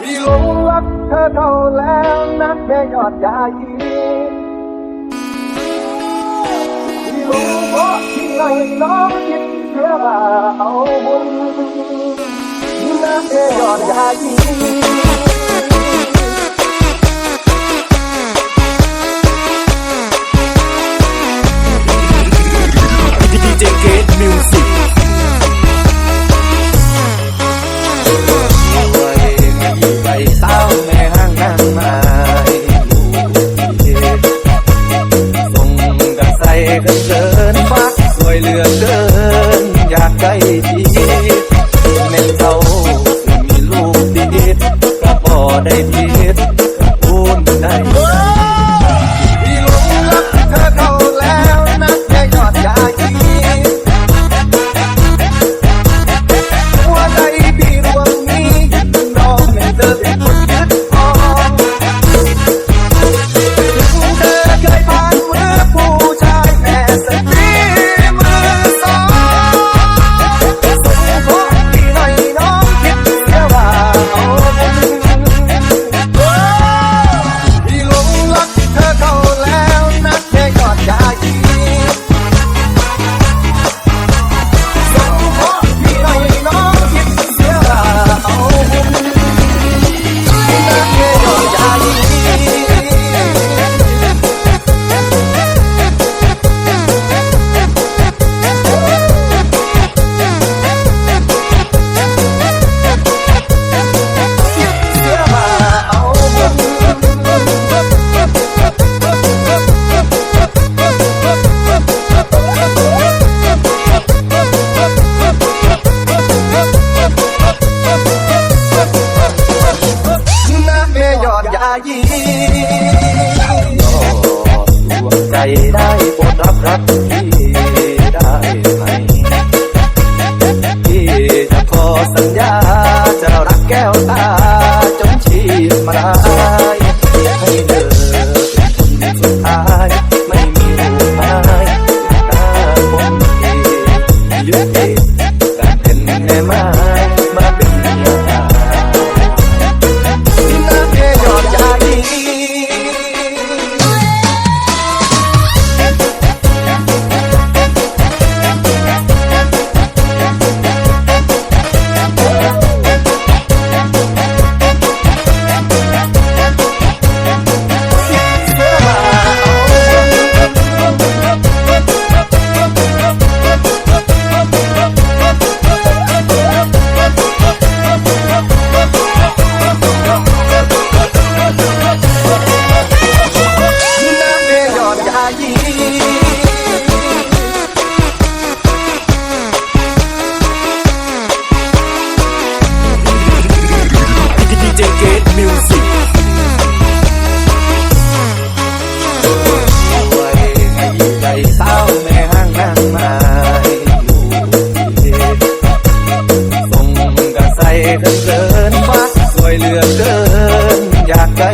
ที่หลงรักเธอเท่าแล้วนักแค่ยอดใายีพี่หลงเพราะที่ไหนน้องคิดเพื่อว่าเอาบุญนักแค่ยอดใายี ได้บทรับรับที่ได้ไหมที่จะขอสัญญาจะรักแก้วตาจนชีพมารายให้เธอเป็นคสุดท้ายไม่มีรู้หม่ตาผมดียุติการเห็นแม่ไม้ กันเกินมาาสวยเหลือเกิน อยากได้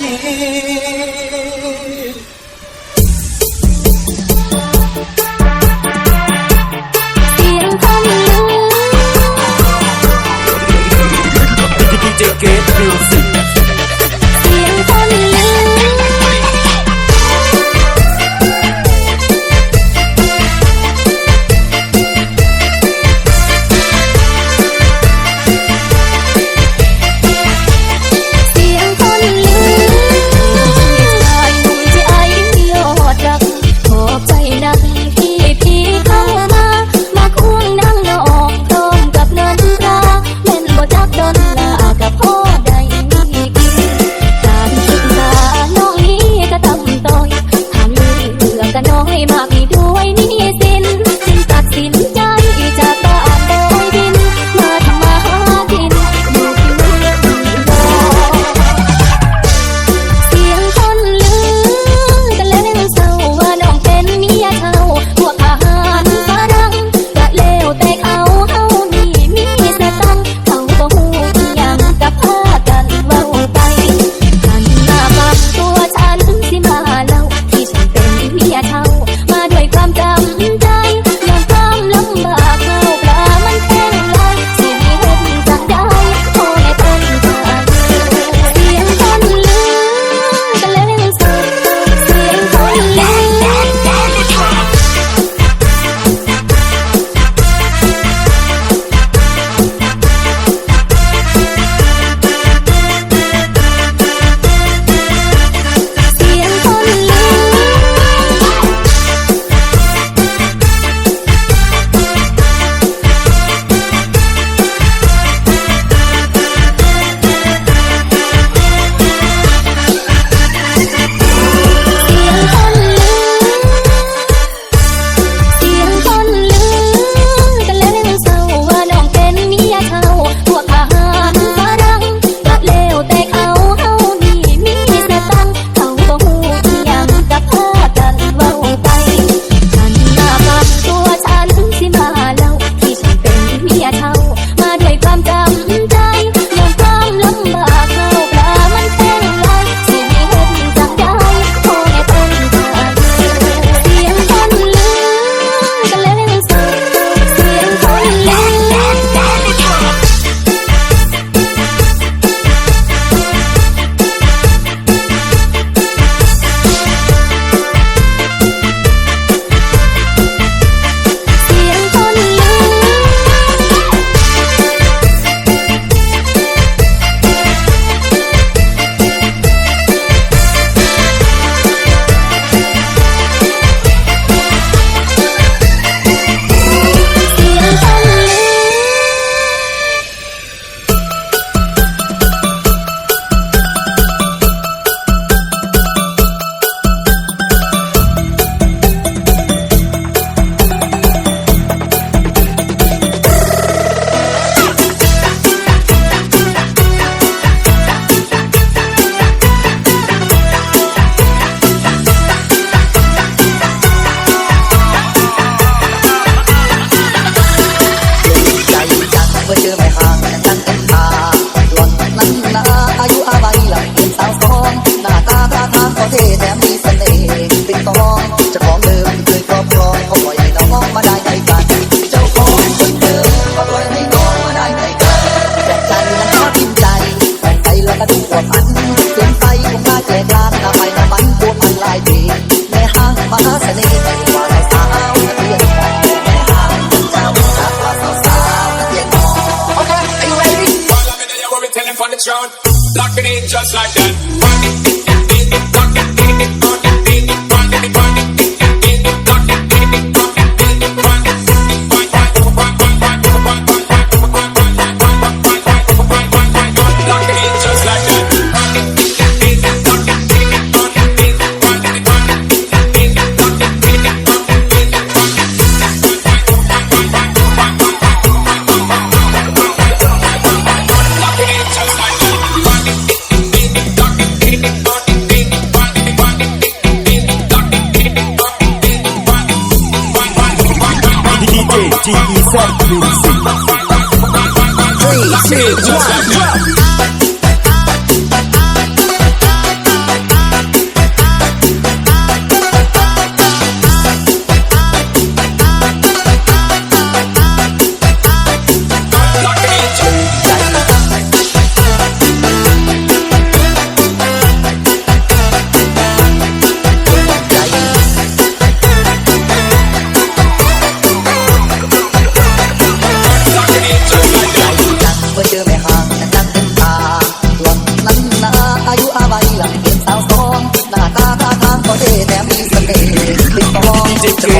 ยิ touch lock it in just like that. Music. Three, two, one, go! DJ